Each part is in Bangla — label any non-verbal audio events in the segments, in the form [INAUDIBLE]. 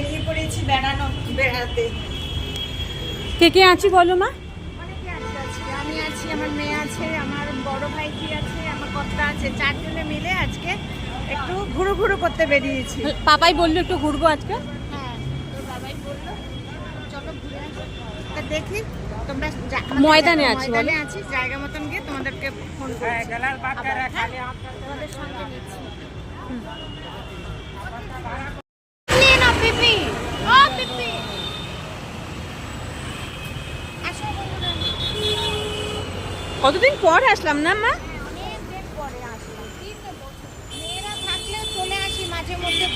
বেরিয়ে পড়েছি বেড়ানো বেড়াতে। কে কে আছি বলো মা? আমি আছি আমার মেয়ে আছে আমার বড় ভাইটি আছে আমার কর্তা আছে। চারজনে মিলে আজকে একটু ঘুরু ঘুরু করতে বেরিয়েছি। পাপাই বলল একটু ঘুরবো আজকে। হ্যাঁ দেখি তোমরা ময়দানে আছি, ময়দানে আছি জায়গা মতন গিয়ে তোমাদেরকে ফোন করছি। আবার, হ্যাঁ? তোমাদের সঙ্গে নিচ্ছি। কতদিন পর আসলাম না, মা? মাঝে মধ্যে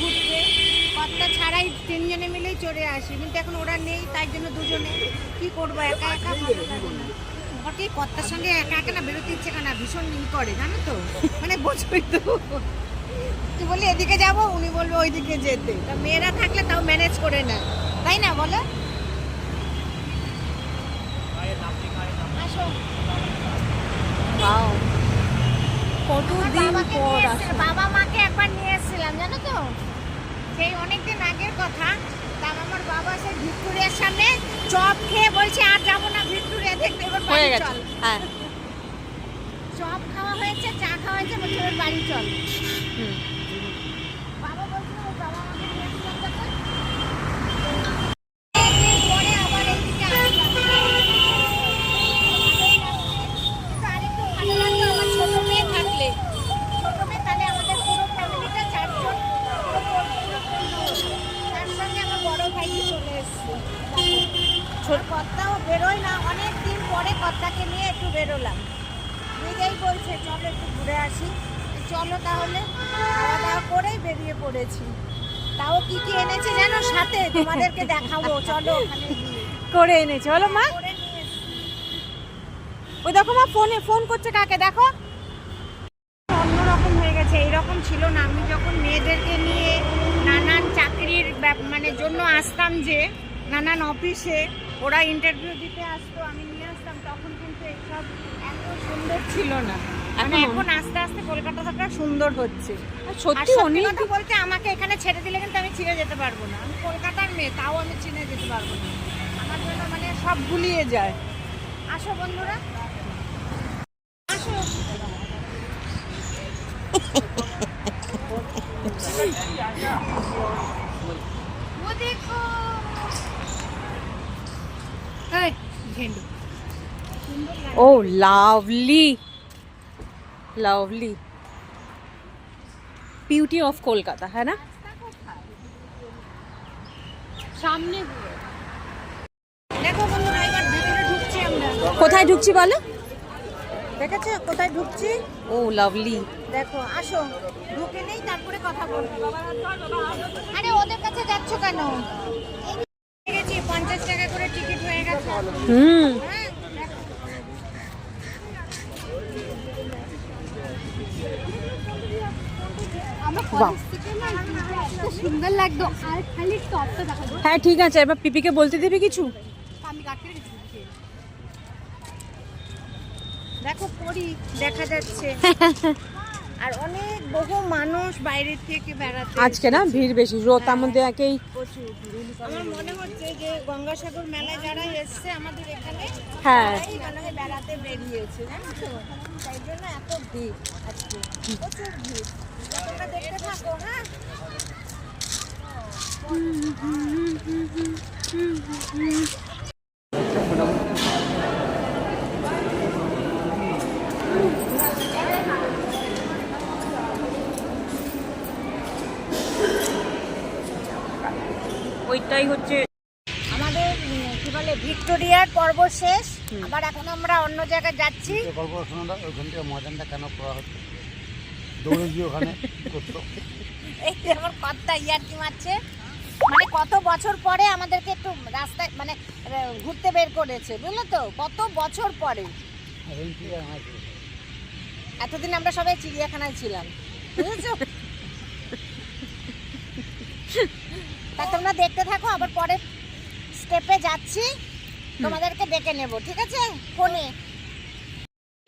কর্তা ছাড়াই তিনজনে মিলেই আসি। কিন্তু এখন ওরা নেই, তাই জন্য দুজনে। করব, একা একা না। কর্তার সঙ্গে একা একা না বেরোতে না, ভীষণ করে, জানো তো? মানে তো। তুই এদিকে যাব? উনি বলবে ওইদিকে যেতে। তা মেয়েরা থাকলে তাও ম্যানেজ করে নেয়। তাই না, বলো? আসো। আমার কতদিন পর বাবা মাকে একবার নিয়ে এসেছিলাম জানো তো? সেই অনেকদিন আগের কথা। তার আমার বাবা সেই ভিক্টোরিয়ার সামনে চপ খেয়ে বলছে আর যাব না ভিক্টোরিয়া দেখতে এবার বাড়ি চল। হ্যাঁ। চপ খাওয়া হয়েছে চা খাওয়া হয়েছে বলছে এবার বাড়ি চল। হুম। আমার চলে এসছে কর্তাও বেরোয় না। অনেক দিন পরে কর্তাকে নিয়ে একটু বেরোলাম। নিজেই বলছে চলো একটু ঘুরে আসি। চলো তাহলে খাওয়া দাওয়া করেই বেরিয়ে পড়েছি। তাও কি কি এনেছে জানো সাথে? তোমাদেরকে দেখাবো। চলো ওখানে করে এনেছে। মা। ওই দেখো মা ফোনে ফোন করছে কাকে? দেখো। অন্যরকম হয়ে গেছে। এইরকম ছিল না। আমি যখন মেয়েদেরকে নিয়ে নানান ব্যাপ- মানে জন্য আসতাম যে নানান অফিসে ওরা ইন্টারভিউ দিতে আসতো আমি নিয়ে আসতাম তখন কিন্তু এসব এত সুন্দর ছিল না। মানে এখন- আস্তে আস্তে কলকাতাটা সুন্দর হচ্ছে। সত্যি অনেক কথা বলতে আমাকে এখানে ছেড়ে দিলে কিন্তু আমি চিনে যেতে পারব না। আমি কলকাতার মেয়ে তাও আমি চিনে যেতে পারব না। আমার জন্য মানে সব ভুলিয়ে যায়। আসো বন্ধুরা। আসো। [LAUGHS] देखो এই ঘেন্ডু ও lovely. Lovely. Beauty of Kolkata হ্যাঁ না? সামনে দেখো বন্ধুরা এবার ভেতরে ঢুকছি আমরা। কোথায় ঢুকছি বলো? দেখেছ? কোথায় ঢুকছি? ও লাভলি। দেখো আসো। ঢুকে নেই তারপরে কথা বলব। আরে ওদের কাছে যাচ্ছ কেন? গেছি পঞ্চাশ টাকা করে টিকিট হয়ে গেছে। হুম। হ্যাঁ সুন্দর লাগতো। আর খালি টপটা দেখাবো। হ্যাঁ ঠিক আছে এবার পিপিকে বলতে দিবি কিছু আমি কাটতে রেখেছি দেখো পরি দেখা যাচ্ছে। আর অনেক বহু মানুষ বাইরের থেকে বেড়াতে আজকে না ভিড় বেশি রোদ তার মধ্যে একেই প্রচুর আমার মনে হচ্ছে যে গঙ্গাসাগর মেলায় যারা এসছে আমাদের এখানে হ্যাঁ। মনে হয় বেড়াতে বেরিয়েছে জানো তো? তাই জন্য এত ভিড় আজকে। প্রচুর ভিড়। তোমরা দেখতে থাকো হ্যাঁ? ওইটাই হচ্ছে আমাদের কি বলে ভিক্টোরিয়ার পর্ব শেষ। আবার এখন আমরা অন্য জায়গায় যাচ্ছি। গল্প ওইখান থেকে ময়দানটা কেন করা হচ্ছে? দৌড়ে গিয়ে ওখানে করতো [LAUGHS] এই যে আমার কর্তা ইয়ার্কি মারছে। মানে কত বছর পরে আমাদেরকে একটু রাস্তায় মানে ঘুরতে বের করেছে বুঝলে তো? কত বছর পরে। এতদিন আমরা সবাই চিড়িয়াখানায় ছিলাম বুঝেছ? [LAUGHS] তা তোমরা দেখতে থাকো আবার পরে স্টেপে যাচ্ছি। তোমাদেরকে ডেকে নেব ঠিক আছে? ফোনে।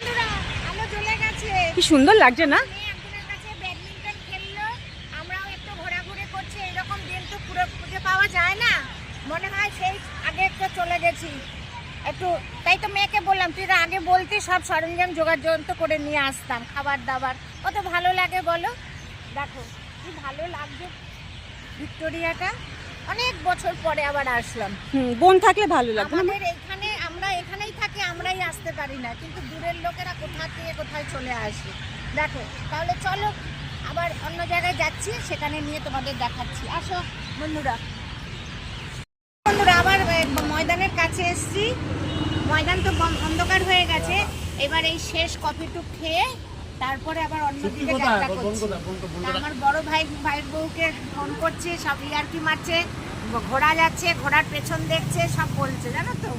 বন্ধুরা, আলো জ্বলে গেছে। কি সুন্দর লাগছে না? মেয়ে একজনের কাছে ব্যাডমিন্টন খেললো। আমরাও একটু ঘোরাঘুরি করছি এরকম দিন তো পুরো খুঁজে পাওয়া না। মনে হয় সেই আগে একটু চলে গেছি। একটু তাই তো মেয়েকে বললাম তুই আগে বলতি সব সরঞ্জাম করে নিয়ে আসতাম খাবার দাবার। কত ভালো লাগে বলো? দেখো কি ভালো লাগছে। ভিক্টোরিয়াটা অনেক বছর পরে আবার আসলাম। বোন থাকলে ভালো লাগতো না? আমাদের এখানে আমরা এখানেই থাকি আমরাই আসতে পারি না। কিন্তু দূরের লোকেরা কোথা থেকে কোথায় চলে আসে। দেখো তাহলে চলো আবার অন্য জায়গায় যাচ্ছি সেখানে নিয়ে তোমাদের দেখাচ্ছি। আসো বন্ধুরা। বন্ধুরা আবার ময়দানের কাছে এসেছি। ময়দান তো অন্ধকার হয়ে গেছে। এবার এই শেষ কফি টুক খেয়ে তারপরে আবার অন্য দিকে যাত্রা করছি। আমার বড় ভাই ভাইয়ের বউকে ফোন করছে সব ইয়ার্কি মারছে ঘোড়া যাচ্ছে ঘোড়ার পেছন দেখছে সব বলছে জানো তো?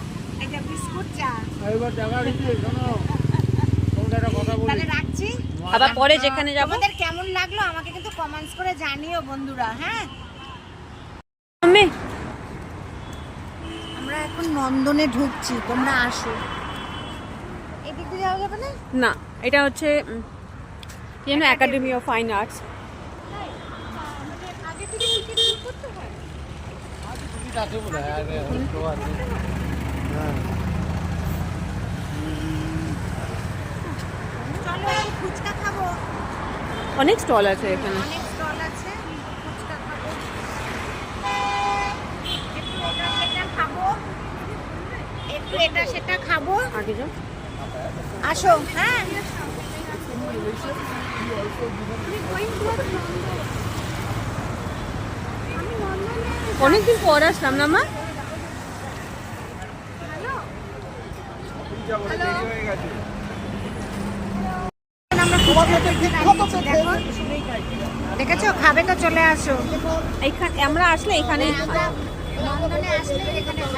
যে বিস্কুট চা। এবার জায়গা দিচ্ছি শোনো। তোমাদের একটা কথা বলি। তাহলে রাখছি। আবার পরে যেখানে যাব? তোমাদের কেমন লাগল আমাকে কিন্তু কমেন্টস করে জানিও বন্ধুরা হ্যাঁ? আমি? আমরা এখন নন্দনে ঢুকছি তোমরা আসো। এদিক দিয়ে যাওয়া যাবে না? না। এটা হচ্ছে একাডেমি অফ ফাইন আর্টস অনেক স্টল আছে এখানে। এটা সেটা খাব। আগে যাও। আসো হ্যাঁ। অনেকদিন পর আসলাম না, মা? দেখেছ? খাবে তো চলে আসো। আমরা আসলে এখানে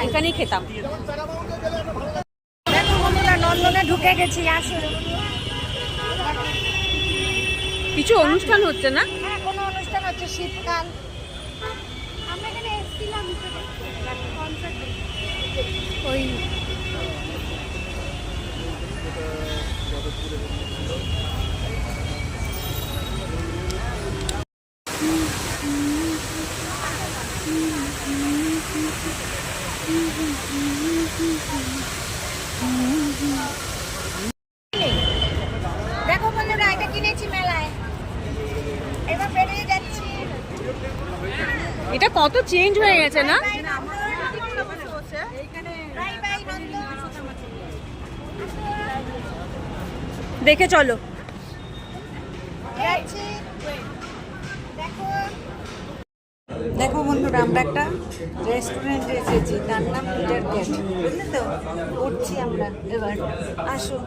এখানেই খেতাম। বন্ধুরা ঢুকে গেছি কিছু অনুষ্ঠান হচ্ছে না? হ্যাঁ কোনো অনুষ্ঠান হচ্ছে শীতকাল। আমরা এখানে এসেছিলাম কনসার্ট ওই দেখো বন্ধুরা এটা কিনেছি মেলায় এবার বেরিয়ে যাচ্ছি এটা কত চেঞ্জ হয়ে গেছে না? দেখে চলো। দেখো দেখো বন্ধুরা, আমরা একটা রেস্টুরেন্টে এসেছি, তার নাম পিটার ক্যাট বুঝলে তো? উঠছি আমরা, এবার আসো।